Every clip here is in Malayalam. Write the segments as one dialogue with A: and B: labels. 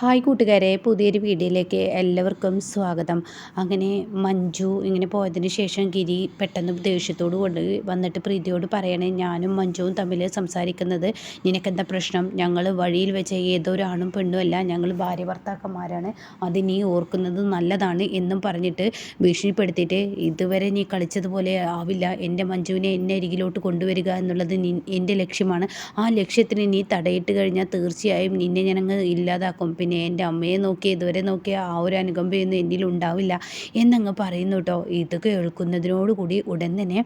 A: ഹായ് കൂട്ടുകാരെ പുതിയൊരു വീഡിയോയിലേക്ക് എല്ലാവർക്കും സ്വാഗതം. അങ്ങനെ മഞ്ജു ഇങ്ങനെ പോയതിന് ശേഷം ഗിരി പെട്ടെന്ന് ദേഷ്യത്തോട് കൊണ്ട് വന്നിട്ട് പ്രീതിയോട് പറയണേ ഞാനും മഞ്ജുവും തമ്മിൽ സംസാരിക്കുന്നത് നിനക്കെന്താ പ്രശ്നം? ഞങ്ങൾ വഴിയിൽ വെച്ച ഏതൊരാണും പെണ്ണും അല്ല ഞങ്ങൾ ഭാര്യ ഭർത്താക്കന്മാരാണ്. അത് നീ ഓർക്കുന്നത് നല്ലതാണ് എന്നും പറഞ്ഞിട്ട് ഭീഷണിപ്പെടുത്തിയിട്ട് ഇതുവരെ നീ കളിച്ചതുപോലെ ആവില്ല. എന്റെ മഞ്ജുവിനെ എന്നെ അരികിലോട്ട് കൊണ്ടുവരിക എന്നുള്ളത് എന്റെ ലക്ഷ്യമാണ്. ആ ലക്ഷ്യത്തിന് നീ തടയിട്ട് കഴിഞ്ഞാൽ തീർച്ചയായും നിന്നെ ഞാനങ്ങ് ഇല്ലാതാക്കും. പിന്നെ എന്റെ അമ്മയെ നോക്കി ഇതുവരെ നോക്കിയ ആ ഒരു അനുകമ്പയൊന്നും എന്നിൽ ഉണ്ടാവില്ല. എന്നങ്ങ് പറയുന്നു കേട്ടോ ഇത് കേൾക്കുന്നതിനോടുകൂടി ഉടൻ തന്നെ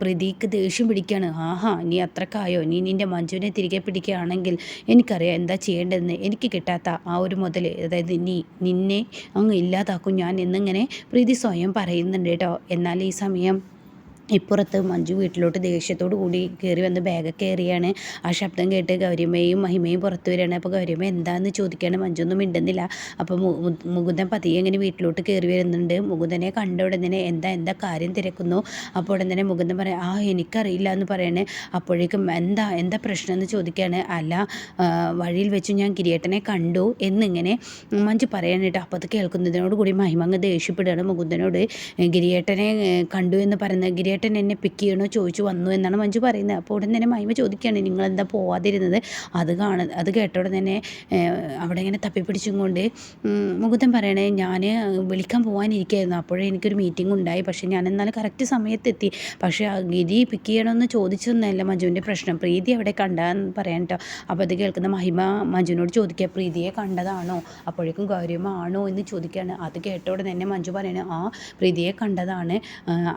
A: പ്രതീക്ക് ദേഷ്യം പിടിക്കുകയാണ് ആഹാ നീ അത്രക്കായോ? നീ നിന്റെ മഞ്ജുവിനെ തിരികെ പിടിക്കുകയാണെങ്കിൽ എനിക്കറിയാം എന്താ ചെയ്യേണ്ടതെന്ന്. എനിക്ക് കിട്ടാത്ത ആ ഒരു മുതൽ അതായത് നീ നിന്നെ അങ്ങ് ഇല്ലാതാക്കും. ഞാൻ എന്നിങ്ങനെ പ്രീതി സ്വയം പറയുന്നുണ്ട് കേട്ടോ എന്നാൽ ഈ സമയം ഇപ്പുറത്ത് മഞ്ജു വീട്ടിലോട്ട് ദേഷ്യത്തോടു കൂടി കയറി വന്ന് ബാഗൊക്കെ കയറിയാണ്. ആ ശബ്ദം കേട്ട് ഗൗരിയമ്മയും മഹിമയും പുറത്ത് വരികയാണ്. അപ്പോൾ ഗൗരിയമ്മ എന്താണെന്ന് ചോദിക്കുകയാണ് മഞ്ജു ഒന്നും മിണ്ടുന്നില്ല അപ്പോൾ മുകുന്ദൻ പതിയെ ഇങ്ങനെ വീട്ടിലോട്ട് കയറി വരുന്നുണ്ട്. മുകുന്ദനെ കണ്ട ഉടനെ എന്താ എന്താ കാര്യം തിരക്കുന്നു? അപ്പോൾ ഉടൻ തന്നെ മുകുന്ദൻ പറയാം ആ എനിക്കറിയില്ല എന്ന് പറയണേ. അപ്പോഴേക്കും എന്താ എന്താ പ്രശ്നം എന്ന് ചോദിക്കുകയാണ് അല്ല വഴിയിൽ വെച്ച് ഞാൻ കിരിയേട്ടനെ കണ്ടു എന്നിങ്ങനെ മഞ്ജു പറയാനായിട്ട് അപ്പോൾ അത് കേൾക്കുന്നതിനോട് കൂടി മഹിമ അങ്ങ് ദേഷ്യപ്പെടുകയാണ് മുകുന്ദനോട്. ഗിരിയേട്ടനെ കണ്ടു എന്ന് പറയുന്ന ഗിരി ചേട്ടൻ എന്നെ പിക്ക് ചെയ്യണോ ചോദിച്ചു വന്നു എന്നാണ് മഞ്ജു പറയുന്നത്. അപ്പോൾ ഉടൻ തന്നെ മൈമ ചോദിക്കുകയാണ് നിങ്ങളെന്താ പോവാതിരുന്നത്? അത് കാണ അത് കേട്ട ഉടൻ തന്നെ അവിടെ ഇങ്ങനെ തപ്പിപ്പിടിച്ചും കൊണ്ട് മുകുന്ദൻ പറയണേ ഞാൻ വിളിക്കാൻ പോകാനിരിക്കുകയായിരുന്നു അപ്പോഴേ എനിക്കൊരു മീറ്റിംഗ് ഉണ്ടായി. പക്ഷേ ഞാൻ എന്നാലും കറക്റ്റ് സമയത്തെത്തി. പക്ഷേ ഗിരി പിക്ക് ചെയ്യണമെന്ന് ചോദിച്ചൊന്നല്ല മഞ്ജുവിന്റെ പ്രശ്നം. പ്രീതി അവിടെ കണ്ടാന്ന് പറയാൻ കേട്ടോ അപ്പോൾ അത് കേൾക്കുന്ന മഹിമ മഞ്ജുവിനോട് ചോദിക്കുക പ്രീതിയെ കണ്ടതാണോ? അപ്പോഴേക്കും ഗൗരവമാണോ എന്ന് ചോദിക്കുകയാണ്. അത് കേട്ടോടെ തന്നെ മഞ്ജു പറയണേ ആ പ്രീതിയെ കണ്ടതാണ്.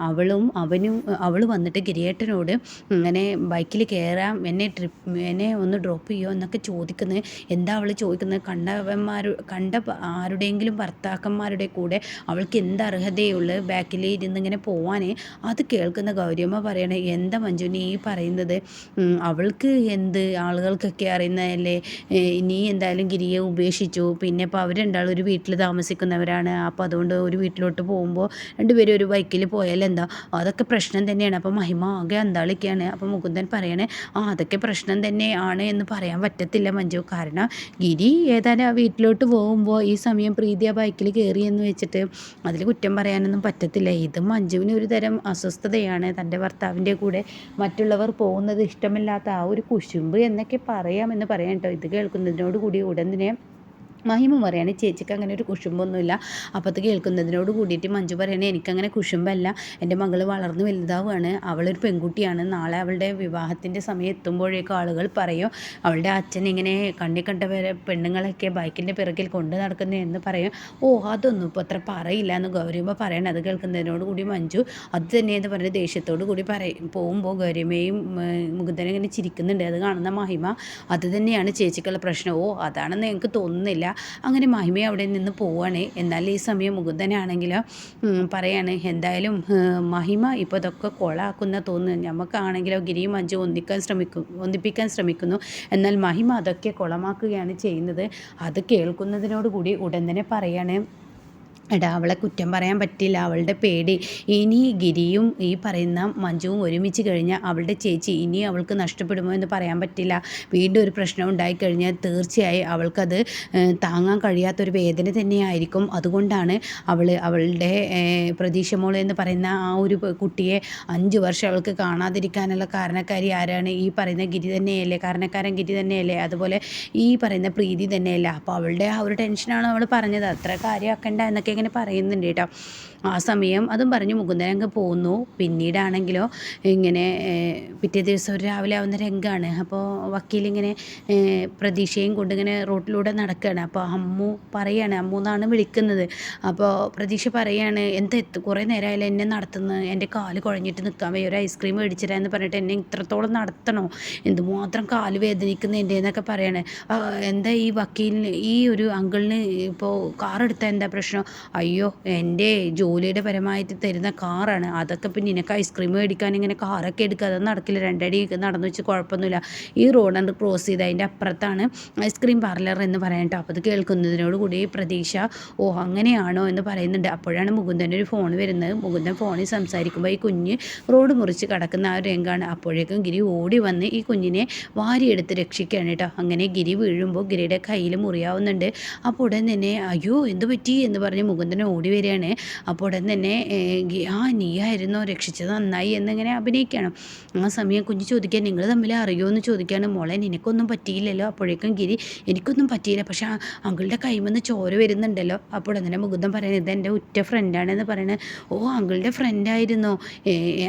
A: അവളും അവനും അവൾ വന്നിട്ട് ഗിരിയേട്ടനോട് ഇങ്ങനെ ബൈക്കിൽ കയറാം എന്നെ ട്രിപ്പ് എന്നെ ഒന്ന് ഡ്രോപ്പ് ചെയ്യുമോ എന്നൊക്കെ ചോദിക്കുന്നത് എന്താ അവൾ ചോദിക്കുന്നത് കണ്ടവന്മാർ കണ്ട ആരുടെയെങ്കിലും ഭർത്താക്കന്മാരുടെ കൂടെ അവൾക്ക് എന്ത് അർഹതയുള്ളു? ബാക്കിൽ ഇരുന്ന് ഇങ്ങനെ പോവാൻ അത് കേൾക്കുന്ന ഗൗരിയമ്മ പറയണേ എന്താ മഞ്ജുനി ഈ പറയുന്നത്? അവൾക്ക് എന്ത്? ആളുകൾക്കൊക്കെ അറിയുന്നതല്ലേ? നീ എന്തായാലും ഗിരിയെ ഉപേക്ഷിച്ചു. പിന്നെ ഇപ്പോൾ അവർ രണ്ടാളും ഒരു വീട്ടിൽ താമസിക്കുന്നവരാണ്. അപ്പോൾ അതുകൊണ്ട് ഒരു വീട്ടിലോട്ട് പോകുമ്പോൾ രണ്ടുപേരും ഒരു ബൈക്കിൽ പോയാൽ എന്താ അതൊക്കെ പ്രശ്നം തന്നെയാണ്. അപ്പോൾ മഹിമ ആകെ അന്താളിക്കുകയാണ് അപ്പോൾ മുകുന്ദൻ പറയണേ ആ അതൊക്കെ പ്രശ്നം തന്നെയാണ് എന്ന് പറയാൻ പറ്റത്തില്ല മഞ്ജു. കാരണം ഗിരി ഏതാനും ആ വീട്ടിലോട്ട് പോകുമ്പോൾ ഈ സമയം പ്രീതി ആ ബൈക്കിൽ കയറി എന്ന് വെച്ചിട്ട് അതിൽ കുറ്റം പറയാനൊന്നും പറ്റത്തില്ല. ഇത് മഞ്ജുവിന് ഒരു തരം അസ്വസ്ഥതയാണ്. തന്റെ ഭർത്താവിന്റെ കൂടെ മറ്റുള്ളവർ പോകുന്നത് ഇഷ്ടമില്ലാത്ത ആ ഒരു കുശുമ്പ് എന്നൊക്കെ പറയാമെന്ന് പറയാം കേട്ടോ ഇത് കേൾക്കുന്നതിനോട് കൂടി ഉടൻ തന്നെ മഹിമ പറയാണ് ചേച്ചിക്ക് അങ്ങനെ ഒരു കുശുമ്പൊന്നുമില്ല. അപ്പോൾ അത് കേൾക്കുന്നതിനോട് കൂടിയിട്ട് മഞ്ജു പറയണേ എനിക്കങ്ങനെ കുശുമ്പല്ല. എന്റെ മകൾ വളർന്നു വലുതാവുകയാണ്. അവളൊരു പെൺകുട്ടിയാണ്. നാളെ അവളുടെ വിവാഹത്തിന്റെ സമയം എത്തുമ്പോഴേക്കും ആളുകൾ പറയും അവളുടെ അച്ഛൻ ഇങ്ങനെ കണ്ണി കണ്ടവരെ പെണ്ണുങ്ങളൊക്കെ ബൈക്കിന്റെ പിറകിൽ കൊണ്ട് നടക്കുന്നു എന്ന് പറയും. ഓ അതൊന്നും ഇപ്പോൾ അത്ര പറയില്ല എന്ന് ഗൗരിയമ്മ പറയണം. അത് കേൾക്കുന്നതിനോട് കൂടി മഞ്ജു അത് തന്നെയെന്ന് പറഞ്ഞ് ദേഷ്യത്തോട് കൂടി പറയും. പോകുമ്പോൾ ഗൗരിയമ്മയും മുകുന്ദനും ഇങ്ങനെ ചിരിക്കുന്നുണ്ട്. അത് കാണുന്ന മഹിമ അത് തന്നെയാണ് ചേച്ചിക്കുള്ള പ്രശ്നം. ഓ അതാണെന്ന് എനിക്ക് തോന്നുന്നില്ല. അങ്ങനെ മഹിമ അവിടെ നിന്ന് പോവാണ്. എന്നാൽ ഈ സമയം മുകുന്ദനാണെങ്കിൽ പറയാണ് എന്തായാലും മഹിമ ഇപ്പോൾ ഇതൊക്കെ കൊളാക്കുന്ന തോന്നുന്നു. നമുക്കാണെങ്കിലോ ഗിരിയും മഞ്ജു ഒന്നിക്കാൻ ശ്രമിക്കും ഒന്നിപ്പിക്കാൻ ശ്രമിക്കുന്നു. എന്നാൽ മഹിമ അതൊക്കെ കുളമാക്കുകയാണ് ചെയ്യുന്നത്. അത് കേൾക്കുന്നതിനോടുകൂടി ഉടൻ തന്നെ പറയാണ് എടാ അവളെ കുറ്റം പറയാൻ പറ്റില്ല അവളുടെ പേടി. ഇനി ഗിരിയും ഈ പറയുന്ന മഞ്ജുവും ഒരുമിച്ച് കഴിഞ്ഞാൽ അവളുടെ ചേച്ചി ഇനി അവൾക്ക് നഷ്ടപ്പെടുമോ എന്ന് പറയാൻ പറ്റില്ല. വീണ്ടും ഒരു പ്രശ്നം ഉണ്ടായിക്കഴിഞ്ഞാൽ തീർച്ചയായും അവൾക്കത് താങ്ങാൻ കഴിയാത്തൊരു വേദന തന്നെയായിരിക്കും. അതുകൊണ്ടാണ് അവൾ അവളുടെ പ്രതീക്ഷ മോൾ എന്ന് പറയുന്ന ആ ഒരു കുട്ടിയെ അഞ്ച് വർഷം അവൾക്ക് കാണാതിരിക്കാനുള്ള കാരണക്കാരി ആരാണ്? ഈ പറയുന്ന ഗിരി തന്നെയല്ലേ? കാരണക്കാരൻ ഗിരി തന്നെയല്ലേ? അതുപോലെ ഈ പറയുന്ന പ്രീതി തന്നെയല്ലേ? അപ്പോൾ അവളുടെ ആ ഒരു ടെൻഷനാണ് അവൾ പറഞ്ഞത്. അത്ര കാര്യമാക്കണ്ട എന്നൊക്കെ ഇങ്ങനെ പറയുന്നുണ്ട് കേട്ടോ. ആ സമയം അതും പറഞ്ഞ് മുകുന്ദൻ അങ്ങ് പോകുന്നു പിന്നീടാണെങ്കിലോ ഇങ്ങനെ പിറ്റേ ദിവസം ഒരു രാവിലെ ആവുന്ന രംഗമാണ് അപ്പോൾ വക്കീലിങ്ങനെ പ്രതീക്ഷയും കൊണ്ട് ഇങ്ങനെ റോട്ടിലൂടെ നടക്കുകയാണ് അപ്പോൾ അമ്മു പറയാണ് അമ്മു എന്നാണ് വിളിക്കുന്നത്? അപ്പോൾ പ്രതീക്ഷ പറയാണ് എന്താ കുറേ നേരമായാലും എന്നെ നടത്തുന്നത് എന്റെ കാൽ കുഴഞ്ഞിട്ട് നിൽക്കാൻ വയ്യ ഒരു ഐസ്ക്രീം മേടിച്ചിരാന്ന് പറഞ്ഞിട്ട് എന്നെ ഇത്രത്തോളം നടത്തണോ? എന്തുമാത്രം കാൽ വേദനിക്കുന്ന എന്റെ എന്നൊക്കെ പറയണേ. എന്താ ഈ വക്കീലിന് ഈ ഒരു അങ്കിളിന് ഇപ്പോൾ കാർ എടുത്താൽ എന്താ പ്രശ്നം? അയ്യോ എന്റെ ജോലിയുടെ പരമായിട്ട് തരുന്ന കാറാണ്. അതൊക്കെ പിന്നെ നിനക്ക് ഐസ്ക്രീം മേടിക്കാൻ ഇങ്ങനെ കാറൊക്കെ എടുക്കുക. അതൊന്നും നടക്കില്ല. രണ്ടടി നടന്നു വെച്ച് കുഴപ്പമൊന്നുമില്ല. ഈ റോഡ് ക്രോസ് ചെയ്ത് അതിന്റെ അപ്പുറത്താണ് ഐസ്ക്രീം പാർലർ എന്ന് പറയാൻ അപ്പോൾ അത് കേൾക്കുന്നതിനോട് കൂടി പ്രതീക്ഷ ഓ അങ്ങനെയാണോ എന്ന് പറയുന്നുണ്ട്. അപ്പോഴാണ് മുകുന്ദന്റെ ഒരു ഫോൺ വരുന്നത്. മുകുന്ദൻ ഫോണിൽ സംസാരിക്കുമ്പോൾ ഈ കുഞ്ഞ് റോഡ് മുറിച്ച് കിടക്കുന്ന ആ ഒരു രംഗമാണ്. അപ്പോഴേക്കും ഗിരി ഓടി വന്ന് ഈ കുഞ്ഞിനെ വാരിയെടുത്ത് രക്ഷിക്കുകയാണ് കേട്ടോ. അങ്ങനെ ഗിരി വീഴുമ്പോൾ ഗിരിയുടെ കയ്യിൽ മുറിയാവുന്നുണ്ട്. അപ്പോൾ ഉടൻ തന്നെ അയ്യോ എന്ത് പറ്റി? എന്ന് പറഞ്ഞ് മുകുന്ദൻ ഓടി വരികയാണ്. അപ്പോൾ ഉടൻ തന്നെ ആ നീയായിരുന്നോ? രക്ഷിച്ചത് നന്നായി എന്നിങ്ങനെ അഭിനയിക്കണം ആ സമയം കുഞ്ഞ് ചോദിക്കാൻ നിങ്ങൾ തമ്മിൽ അറിയുമോ എന്ന് ചോദിക്കുകയാണ്. മോളെ നിനക്കൊന്നും പറ്റിയില്ലല്ലോ? അപ്പോഴേക്കും ഗിരി എനിക്കൊന്നും പറ്റിയില്ല. പക്ഷേ അങ്കിളുടെ കൈമെന്ന് ചോര വരുന്നുണ്ടല്ലോ? അപ്പോൾ അങ്ങനെ മുകുന്ദൻ പറയുന്നത് ഇത് എന്റെ ഉറ്റ ഫ്രണ്ടാണെന്ന് പറയുന്നത് ഓ അങ്കിളുടെ ഫ്രണ്ടായിരുന്നോ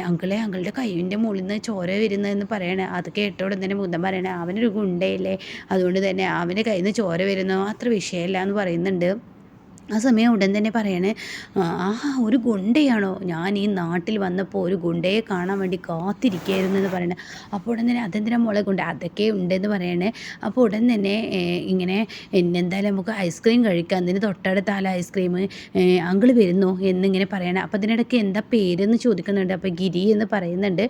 A: അങ്കിളെ അങ്കിളുടെ കൈവിന്റെ മുകളിൽ നിന്ന് ചോര വരുന്നതെന്ന് പറയണേ. അത് കേട്ടോടെ തന്നെ മുകുന്ദൻ പറയണേ അവനൊരു ഗുണ്ടയല്ലേ? അതുകൊണ്ട് തന്നെ അവന്റെ കയ്യിൽ നിന്ന് ചോര വരുന്നോ? അത്ര വിഷയമല്ല എന്ന് പറയുന്നുണ്ട്. ആ സമയം ഉടൻ തന്നെ പറയണേ ആ ഒരു ഗുണ്ടയാണോ? ഞാൻ ഈ നാട്ടിൽ വന്നപ്പോൾ ഒരു ഗുണ്ടയെ കാണാൻ വേണ്ടി കാത്തിരിക്കുകയായിരുന്നു എന്ന് പറയണേ. അപ്പോൾ ഉടൻ തന്നെ അതെന്തിനാ മോളെ ഗുണ്ട? അതൊക്കെ ഉണ്ടെന്ന് പറയണേ. അപ്പോൾ ഉടൻ തന്നെ ഇങ്ങനെ എന്നെന്തായാലും നമുക്ക് ഐസ്ക്രീം കഴിക്കാം. അതിന് തൊട്ടടുത്താല ഐസ്ക്രീം അങ്കിൾ വരുന്നു എന്നിങ്ങനെ പറയണേ. അപ്പോൾ അതിനിടയ്ക്ക് എന്താ പേരെന്ന് ചോദിക്കുന്നുണ്ട്. അപ്പോൾ ഗിരി എന്ന് പറയുന്നുണ്ട്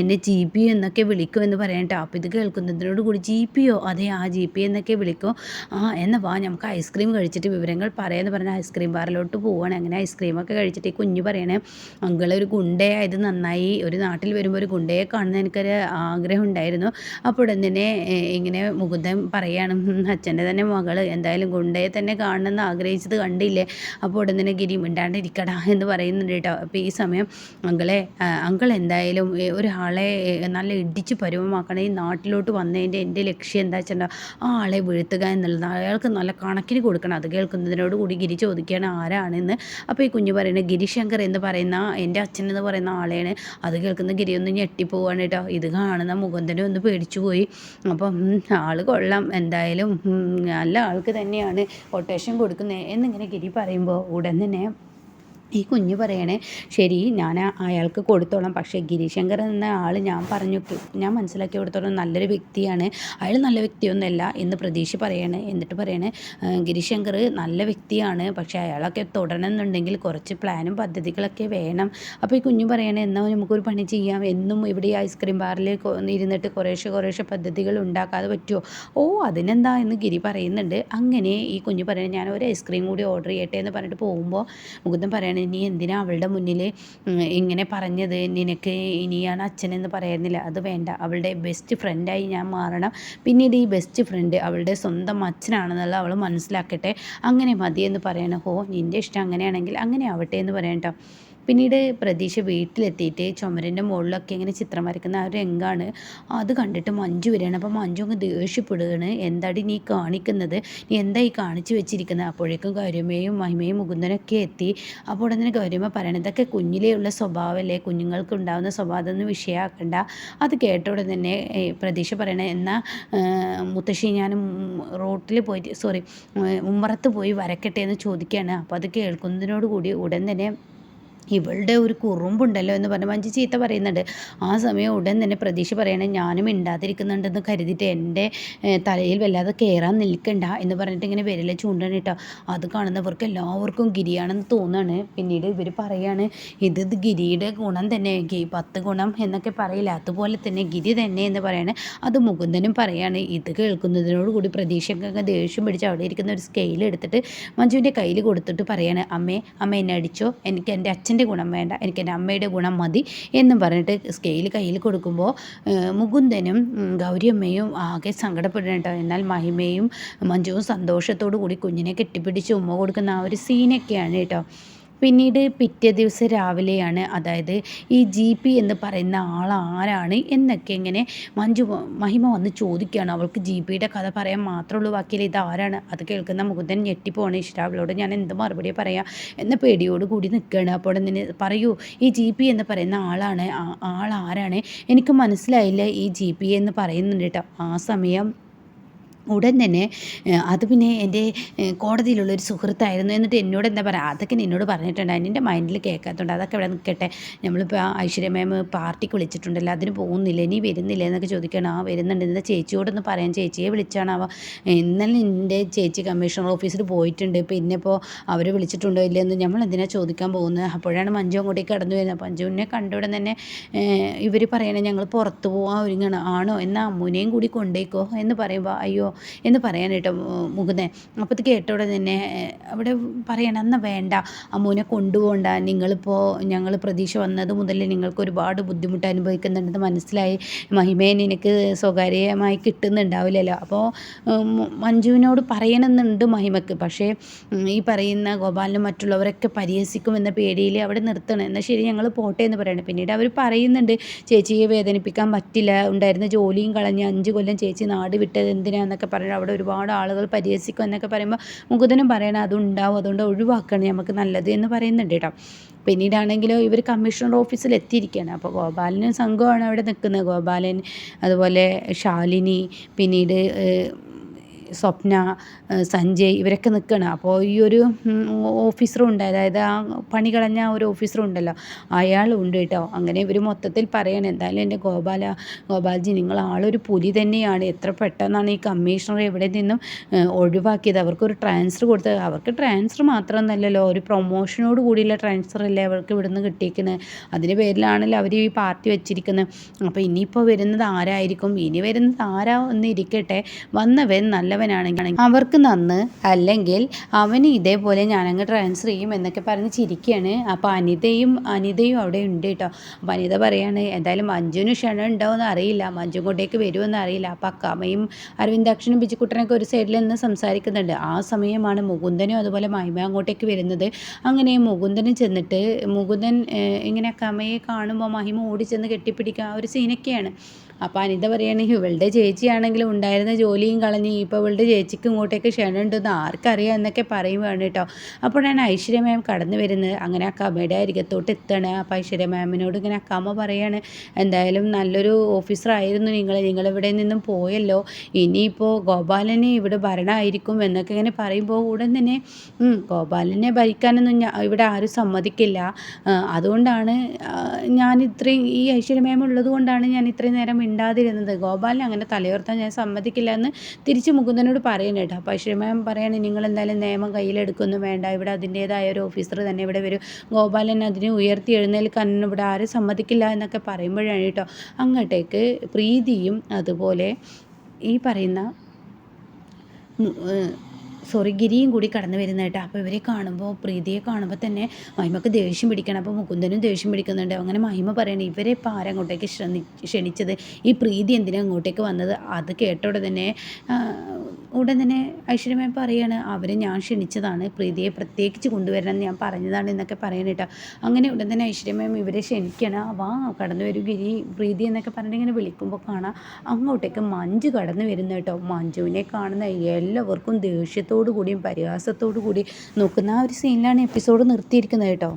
A: എന്നെ ജി പി എന്നൊക്കെ വിളിക്കും എന്ന് പറയട്ടെ അപ്പോൾ ഇത് കേൾക്കുന്നതിനോട് കൂടി ജി പിയോ അതെ ആ ജി പി എന്നൊക്കെ വിളിക്കും. ആ എന്നാൽ വാ നമുക്ക് ഐസ്ക്രീം കഴിച്ചിട്ട് വിവരങ്ങൾ പറയാം എന്ന് പറഞ്ഞ ഐസ്ക്രീം ബാറിലോട്ട് പോവുകയാണ് അങ്ങനെ ഐസ്ക്രീമൊക്കെ കഴിച്ചിട്ട് ഈ കുഞ്ഞ് പറയണേ അങ്കിൾ ഒരു ഗുണ്ടയായത് നന്നായി. ഒരു നാട്ടിൽ വരുമ്പോൾ ഒരു ഗുണ്ടയെ കാണുന്ന എനിക്കൊരു ആഗ്രഹം ഉണ്ടായിരുന്നു. അപ്പോൾ ഉടൻ തന്നെ ഇങ്ങനെ മുകുന്ദൻ പറയാണ് അച്ഛന്റെ തന്നെ മകൾ എന്തായാലും ഗുണ്ടയെ തന്നെ കാണണമെന്ന് ആഗ്രഹിച്ചത് കണ്ടില്ലേ? അപ്പോൾ ഉടൻ തന്നെ ഗിരി മിണ്ടാണ്ടിരിക്കടാ എന്ന് പറയുന്നുണ്ട് കേട്ടോ. അപ്പോൾ ഈ സമയം അങ്കളെ അങ്കിൾ എന്തായാലും ഒരാളെ നല്ല ഇടിച്ച് പരുവമാക്കണം. ഈ നാട്ടിലോട്ട് വന്നതിന്റെ എന്റെ ലക്ഷ്യം എന്താ വെച്ചാൽ ആ ആളെ വീഴ്ത്തുക എന്നുള്ളത്. അയാൾക്ക് നല്ല കണക്കിന് കൊടുക്കണം. അത് കേൾക്കുന്നതിനോട് കൂടി ഗിരി ചോദിക്കുകയാണ് ആരാണെന്ന്? അപ്പോൾ ഈ കുഞ്ഞു പറയുന്നത് ഗിരിശങ്കർ എന്ന് പറയുന്ന എന്റെ അച്ഛൻ എന്ന് പറയുന്ന ആളെയാണ്. അത് കേൾക്കുന്ന ഗിരി ഒന്ന് ഞെട്ടിപ്പോവാണ് കേട്ടോ. ഇത് കാണുന്ന മുകുന്ദനെ ഒന്ന് പേടിച്ചു പോയി. അപ്പം ആൾ കൊള്ളാം. എന്തായാലും നല്ല ആൾക്ക് തന്നെയാണ്. കൊട്ടേഷൻ കൊടുക്കുന്നത് എന്നിങ്ങനെ ഗിരി പറയുമ്പോൾ ഉടൻ തന്നെ ഈ കുഞ്ഞ് പറയണേ ശരി ഞാൻ അയാൾക്ക് കൊടുത്തോളാം. പക്ഷേ ഗിരിശങ്കർ എന്ന ആൾ ഞാൻ പറഞ്ഞു ഞാൻ മനസ്സിലാക്കി കൊടുത്തോളം. നല്ലൊരു വ്യക്തിയാണ്. അയാൾ നല്ല വ്യക്തിയൊന്നുമല്ല എന്ന് പ്രതീക്ഷ പറയണേ എന്നിട്ട് പറയണേ ഗിരിശങ്കർ നല്ല വ്യക്തിയാണ്. പക്ഷേ അയാളൊക്കെ തുടരണമെന്നുണ്ടെങ്കിൽ കുറച്ച് പ്ലാനും പദ്ധതികളൊക്കെ വേണം. അപ്പോൾ ഈ കുഞ്ഞു പറയണേ എന്നാൽ നമുക്കൊരു പണി ചെയ്യാം. എന്നും ഇവിടെ ഐസ്ക്രീം ബാറിൽ ഇരുന്നിട്ട് കുറേശ്ശെ കുറേശ്ശെ പദ്ധതികൾ ഉണ്ടാക്കാതെ പറ്റുമോ ഓ അതിനെന്താ? എന്ന് ഗിരി പറയുന്നുണ്ട്. അങ്ങനെ ഈ കുഞ്ഞു പറയണേ ഞാൻ ഒരു ഐസ്ക്രീം കൂടി ഓർഡർ ചെയ്യട്ടെ എന്ന് പറഞ്ഞിട്ട് പോകുമ്പോൾ മുകുന്ദൻ പറയണേ നീ എന്തിനാ അവളുടെ മുന്നിൽ ഇങ്ങനെ പറഞ്ഞത്? നിനക്ക് ഇനിയാണ് അച്ഛനെന്ന് പറയുന്നില്ല അത് വേണ്ട. അവളുടെ ബെസ്റ്റ് ഫ്രണ്ടായി ഞാൻ മാറണം. പിന്നീട് ഈ ബെസ്റ്റ് ഫ്രണ്ട് അവളുടെ സ്വന്തം അച്ഛനാണെന്നുള്ള അവൾ മനസ്സിലാക്കട്ടെ. അങ്ങനെ മതിയെന്ന് പറയണം. ഹോ നിന്റെ ഇഷ്ടം അങ്ങനെയാണെങ്കിൽ അങ്ങനെ ആവട്ടെ എന്ന് പറയട്ടോ പിന്നീട് പ്രതീക്ഷ വീട്ടിലെത്തിയിട്ട് ചുമരിന്റെ മുകളിലൊക്കെ ഇങ്ങനെ ചിത്രം വരയ്ക്കുന്ന ആ ഒരു രംഗമാണ് അത് കണ്ടിട്ട് മഞ്ജു വരികയാണ്. അപ്പോൾ മഞ്ജു അങ്ങ് ദേഷ്യപ്പെടുകയാണ്. എന്താടി നീ കാണിക്കുന്നത്? നീ എന്താ ഈ കാണിച്ചു വെച്ചിരിക്കുന്നത്? അപ്പോഴേക്കും ഗൗരമയും മഹിമയും മുകുന്ദനൊക്കെ എത്തി. അപ്പോൾ ഉടനെ ഗൗരമ പറയണത് ഇതൊക്കെ കുഞ്ഞിലെയുള്ള സ്വഭാവമല്ലേ? കുഞ്ഞുങ്ങൾക്ക് ഉണ്ടാകുന്ന സ്വഭാവം അതൊന്നും വിഷയമാക്കണ്ട അത് കേട്ട ഉടനെ തന്നെ പ്രതീക്ഷ പറയണേ എന്നാൽ മുത്തശ്ശി ഞാൻ റോട്ടിൽ പോയിട്ട് സോറി ഉമ്മറത്ത് പോയി വരക്കട്ടെ എന്ന് ചോദിക്കുകയാണ്. അപ്പോൾ അത് കേൾക്കുന്നതിനോട് കൂടി ഉടൻ തന്നെ ഇവളുടെ ഒരു കുറുമ്പുണ്ടല്ലോ എന്ന് പറഞ്ഞ് മഞ്ജു ചീത്ത പറയുന്നുണ്ട്. ആ സമയം ഉടൻ തന്നെ പ്രതീക്ഷ പറയണേ ഞാനും ഇണ്ടാതിരിക്കുന്നുണ്ടെന്ന് കരുതിയിട്ട് എന്റെ തലയിൽ വല്ലാതെ കയറാൻ നിൽക്കണ്ട എന്ന് പറഞ്ഞിട്ട് ഇങ്ങനെ വിരലെ ചൂണ്ടണം കേട്ടോ. അത് കാണുന്നവർക്ക് എല്ലാവർക്കും ഗിരിയാണെന്ന് തോന്നുകയാണ് പിന്നീട് ഇവർ പറയാണ് ഇത് ഗിരിയുടെ ഗുണം തന്നെ പത്ത് ഗുണം എന്നൊക്കെ പറയില്ല? അതുപോലെ തന്നെ ഗിരി തന്നെ എന്ന് പറയാണ്. അത് മുകുന്ദനും പറയാണ്. ഇത് കേൾക്കുന്നതിനോടുകൂടി പ്രതീക്ഷക്കൊക്കെ ദേഷ്യം പിടിച്ച് അവിടെ ഇരിക്കുന്ന ഒരു സ്കെയിൽ എടുത്തിട്ട് മഞ്ജുവിന്റെ കയ്യിൽ കൊടുത്തിട്ട് പറയാണ് അമ്മേ അമ്മ എന്നെ അടിച്ചോ? എനിക്ക് എന്റെ അച്ഛൻ അച്ഛന്റെ ഗുണം വേണ്ട എനിക്ക് എന്റെ അമ്മയുടെ ഗുണം മതി എന്നും പറഞ്ഞിട്ട് സ്കെയിൽ കയ്യിൽ കൊടുക്കുമ്പോൾ മുകുന്ദനും ഗൗരിയമ്മയും ആകെ സങ്കടപ്പെടുന്നുണ്ടോ എന്നാൽ മഹിമയും മഞ്ജുവും സന്തോഷത്തോടു കൂടി കുഞ്ഞിനെ കെട്ടിപ്പിടിച്ച് ഉമ്മ കൊടുക്കുന്ന ആ ഒരു സീനൊക്കെയാണ് കേട്ടോ. പിന്നീട് പിറ്റേ ദിവസം രാവിലെയാണ് അതായത് ഈ ജി പി എന്ന് പറയുന്ന ആൾ ആരാണ് എന്നൊക്കെ ഇങ്ങനെ മഞ്ജു മഹിമ വന്ന് ചോദിക്കുകയാണ്. അവൾക്ക് ജി പിയുടെ കഥ പറയാൻ മാത്രമുള്ളൂ ബാക്കിയിൽ ഇതാരാണ് അത് കേൾക്കുന്ന മുകുന്ദൻ ഞെട്ടിപ്പോണ് ഇഷ്ട അവളോട് ഞാൻ എന്ത് മറുപടി പറയാം എന്ന പേടിയോട് കൂടി നിൽക്കുകയാണ്. അപ്പോൾ എന്തിന് പറയൂ ഈ ജി പി എന്ന് പറയുന്ന ആളാണ് ആൾ എനിക്ക് മനസ്സിലായില്ല ഈ ജി പി എന്ന് പറയുന്നുണ്ട് കേട്ടോ. ആ സമയം ഉടൻ തന്നെ അത് പിന്നെ എന്റെ കോടതിയിലുള്ളൊരു സുഹൃത്തായിരുന്നു എന്നിട്ട് എന്നോട് എന്താ പറയുക അതൊക്കെ എന്നോട് പറഞ്ഞിട്ടുണ്ട്. അതിന്റെ മൈൻഡിൽ കേൾക്കാത്തതുകൊണ്ട് അതൊക്കെ ഇവിടെ നിൽക്കട്ടെ. നമ്മളിപ്പോൾ ഐശ്വര്യ മാം പാർട്ടിക്ക് വിളിച്ചിട്ടുണ്ടല്ലോ അതിന് പോകുന്നില്ല ഇനി വരുന്നില്ല എന്നൊക്കെ ചോദിക്കണം ആ വരുന്നുണ്ട്. എന്താ ചേച്ചിയോടൊന്ന് പറയാൻ ചേച്ചിയെ വിളിച്ചാണ് അവ. ഇന്നലെ എന്റെ ചേച്ചി കമ്മീഷണർ ഓഫീസിൽ പോയിട്ടുണ്ട്. പിന്നെ ഇപ്പോൾ അവർ വിളിച്ചിട്ടുണ്ടോ ഇല്ലയെന്ന് നമ്മൾ എന്തിനാണ് ചോദിക്കാൻ പോകുന്നത്? അപ്പോഴാണ് മഞ്ജു അങ്ങോട്ടേക്ക് കടന്നു വരുന്നത്. മഞ്ജുവിനെ കണ്ടുവിടെ തന്നെ ഇവർ പറയണേ ഞങ്ങൾ പുറത്ത് പോകാൻ ഒരുങ്ങണം. ആണോ? എന്നാൽ അമ്മൂനെയും കൂടി കൊണ്ടേക്കോ എന്ന് പറയുമ്പോൾ അയ്യോ എന്ന് പറയാനായിട്ട് മുകുന്ദൻ. അപ്പോൾ ഇത് കേട്ടോടെ തന്നെ അവിടെ പറയണം എന്നാൽ വേണ്ട അമ്മൂനെ കൊണ്ടുപോകണ്ട നിങ്ങളിപ്പോൾ ഞങ്ങൾ പ്രതീക്ഷ വന്നത് മുതൽ നിങ്ങൾക്ക് ഒരുപാട് ബുദ്ധിമുട്ട് അനുഭവിക്കുന്നുണ്ടെന്ന് മനസ്സിലായി. മഹിമയെ നിനക്ക് സ്വകാര്യമായി കിട്ടുന്നുണ്ടാവില്ലല്ലോ. അപ്പോൾ മഞ്ജുവിനോട് പറയണമെന്നുണ്ട് മഹിമക്ക്. പക്ഷേ ഈ പറയുന്ന ഗോപാലിനും മറ്റുള്ളവരൊക്കെ പരിഹസിക്കുമെന്ന പേടിയിൽ അവിടെ നിർത്തണം. എന്നാൽ ശരി ഞങ്ങൾ പോട്ടെ എന്ന് പറയണം. പിന്നീട് അവർ പറയുന്നുണ്ട് ചേച്ചിയെ വേദനിപ്പിക്കാൻ പറ്റില്ല. ഉണ്ടായിരുന്ന ജോലിയും കളഞ്ഞ് അഞ്ച് കൊല്ലം ചേച്ചി നാട് വിട്ടത് എന്തിനാന്നൊക്കെ പറഞ്ഞു അവിടെ ഒരുപാട് ആളുകൾ പരിഹസിക്കും എന്നൊക്കെ പറയുമ്പോൾ മുകുന്ദനും പറയണം അതുണ്ടാവും അതുകൊണ്ട് ഒഴിവാക്കണം നമുക്ക് നല്ലത് എന്ന് പറയുന്നുണ്ട് കേട്ടോ. പിന്നീടാണെങ്കിലോ ഇവർ കമ്മീഷണർ ഓഫീസിൽ എത്തിയിരിക്കുകയാണ് അപ്പോൾ ഗോപാലനും സംഘമാണ് അവിടെ നിൽക്കുന്നത്. ഗോപാലൻ അതുപോലെ ശാലിനി പിന്നീട് സ്വപ്ന സഞ്ജയ് ഇവരൊക്കെ നിൽക്കണം അപ്പോൾ ഈ ഒരു ഓഫീസറും ഉണ്ട് അതായത് ആ പണി കളഞ്ഞ ഒരു ഓഫീസറും ഉണ്ടല്ലോ അയാളും ഉണ്ട് കേട്ടോ. അങ്ങനെ ഇവർ മൊത്തത്തിൽ പറയണം എന്തായാലും എന്റെ ഗോപാല ഗോപാൽജി നിങ്ങൾ ആളൊരു പുലി തന്നെയാണ്. എത്ര പെട്ടെന്നാണ് ഈ കമ്മീഷണർ എവിടെ നിന്നും ഒഴിവാക്കിയത്? അവർക്കൊരു ട്രാൻസ്ഫർ കൊടുത്തത് അവർക്ക് ട്രാൻസ്ഫർ മാത്രമൊന്നുമല്ലല്ലോ ഒരു പ്രൊമോഷനോട് കൂടിയുള്ള ട്രാൻസ്ഫർ അല്ലേ അവർക്ക് ഇവിടുന്ന് കിട്ടിയിരിക്കുന്നത് അതിന്റെ പേരിലാണല്ലോ അവർ ഈ പാർട്ടി വെച്ചിരിക്കുന്നത് അപ്പോൾ ഇനിയിപ്പോൾ വരുന്നത് ആരായിരിക്കും? ഇനി വരുന്നത് ആരാ ഒന്നിരിക്കട്ടെ വന്നവൻ നല്ലവനാണെങ്കിൽ അവർക്ക് നന്ന് അല്ലെങ്കിൽ അവന് ഇതേപോലെ ഞാനങ്ങ് ട്രാൻസ്ഫർ ചെയ്യും എന്നൊക്കെ പറഞ്ഞ് ചിരിക്കുകയാണ് അപ്പോൾ അനിതയും അനിതയും അവിടെ ഉണ്ട് കേട്ടോ. അപ്പോൾ അനിത പറയാണ് എന്തായാലും മഞ്ജുവിന് ക്ഷണം ഉണ്ടാവുമെന്ന് അറിയില്ല. മഞ്ജു കൊണ്ടേക്ക് വരുമെന്ന് അറിയില്ല. അപ്പോൾ അക്കാമയും അരവിന്ദാക്ഷനും ബിജുക്കുട്ടനൊക്കെ ഒരു സൈഡിൽ നിന്ന് സംസാരിക്കുന്നുണ്ട്. ആ സമയമാണ് മുകുന്ദനും അതുപോലെ മഹിമ അങ്ങോട്ടേക്ക് വരുന്നത്. അങ്ങനെ മുകുന്ദനും ചെന്നിട്ട് മുകുന്ദൻ ഇങ്ങനെ അക്കാമയെ കാണുമ്പോൾ മഹിമ ഓടി ചെന്ന് കെട്ടിപ്പിടിക്കുക ആ ഒരു സീനൊക്കെയാണ് അപ്പോൾ അനിത പറയുകയാണെങ്കിൽ ഇവളുടെ ചേച്ചിയാണെങ്കിലും ഉണ്ടായിരുന്ന ജോലിയും കളഞ്ഞ് ഇപ്പോൾ ഇവളുടെ ചേച്ചിക്ക് ഇങ്ങോട്ടേക്ക് ക്ഷണമുണ്ടെന്ന് ആർക്കറിയാം എന്നൊക്കെ പറയുകയാണ് കേട്ടോ. അപ്പോഴാണ് ഐശ്വര്യ മാം കടന്നു വരുന്നത്. അങ്ങനെ ആ അക്കാമയുടെ അരികത്തോട്ട് എത്താണ്. അപ്പോൾ ഐശ്വര്യ മാമിനോട് ഇങ്ങനെ അക്കാമ പറയാണ് എന്തായാലും നല്ലൊരു ഓഫീസറായിരുന്നു നിങ്ങൾ നിങ്ങളിവിടെ നിന്നും പോയല്ലോ. ഇനിയിപ്പോൾ ഗോപാലനെ ഇവിടെ ഭരണമായിരിക്കും എന്നൊക്കെ ഇങ്ങനെ പറയുമ്പോൾ ഉടൻ തന്നെ ഗോപാലനെ ഭരിക്കാനൊന്നും ഇവിടെ ആരും സമ്മതിക്കില്ല. അതുകൊണ്ടാണ് ഞാൻ ഇത്രയും ഈ ഐശ്വര്യ മാം ഉള്ളത് കൊണ്ടാണ് ഞാൻ ഇത്രയും നേരം മിണ്ടാതിരുന്നത്. ഗോപാലിനെ അങ്ങനെ തലയുയർത്താൻ ഞാൻ സമ്മതിക്കില്ല എന്ന് തിരിച്ച് മുകുന്ദനോട് പറയണം കേട്ടോ. അശ്വമാം പറയാണ് നിങ്ങൾ എന്തായാലും നിയമം കയ്യിലെടുക്കൊന്നും വേണ്ട. ഇവിടെ അതിന്റേതായ ഒരു ഓഫീസർ തന്നെ ഇവിടെ വരും. ഗോപാലൻ അതിനെ ഉയർത്തി എഴുന്നേൽക്കാൻ ഇവിടെ ആരും സമ്മതിക്കില്ല എന്നൊക്കെ പറയുമ്പോഴാണ് കേട്ടോ. അങ്ങോട്ടേക്ക് പ്രീതിയും അതുപോലെ ഈ പറയുന്ന സോറി ഗിരിയും കൂടി കടന്നു വരുന്ന കേട്ടോ. അപ്പോൾ ഇവരെ കാണുമ്പോൾ പ്രീതിയെ കാണുമ്പോൾ തന്നെ മഹിമക്ക് ദേഷ്യം പിടിക്കണം. അപ്പോൾ മുകുന്ദനും ദേഷ്യം പിടിക്കുന്നുണ്ട്. അങ്ങനെ മഹിമ പറയണം ഇവരെ ഇപ്പോൾ ആരങ്ങോട്ടേക്ക് ശ്രമി ക്ഷണിച്ചത്? ഈ പ്രീതി എന്തിനാ അങ്ങോട്ടേക്ക് വന്നത്? അത് കേട്ടോടെ തന്നെ ഉടൻ തന്നെ ഐശ്വര്യമായി പറയാണ് അവരെ ഞാൻ ക്ഷണിച്ചതാണ്. പ്രീതിയെ പ്രത്യേകിച്ച് കൊണ്ടുവരണം ഞാൻ പറഞ്ഞതാണ് എന്നൊക്കെ പറയണം കേട്ടോ. അങ്ങനെ ഉടൻ തന്നെ ഐശ്വര്യമായും ഇവരെ ക്ഷണിക്കണം വാ കടന്നു ഗിരി പ്രീതി എന്നൊക്കെ പറഞ്ഞിട്ട് ഇങ്ങനെ വിളിക്കുമ്പോൾ കാണാം അങ്ങോട്ടേക്ക് മഞ്ജു കടന്നു വരുന്നു കേട്ടോ. മഞ്ജുവിനെ കാണുന്ന എല്ലാവർക്കും ദേഷ്യത്തോടു കൂടിയും പരിഹാസത്തോടു കൂടി നോക്കുന്ന ആ ഒരു സീനിലാണ് എപ്പിസോഡ് നിർത്തിയിരിക്കുന്നത് കേട്ടോ.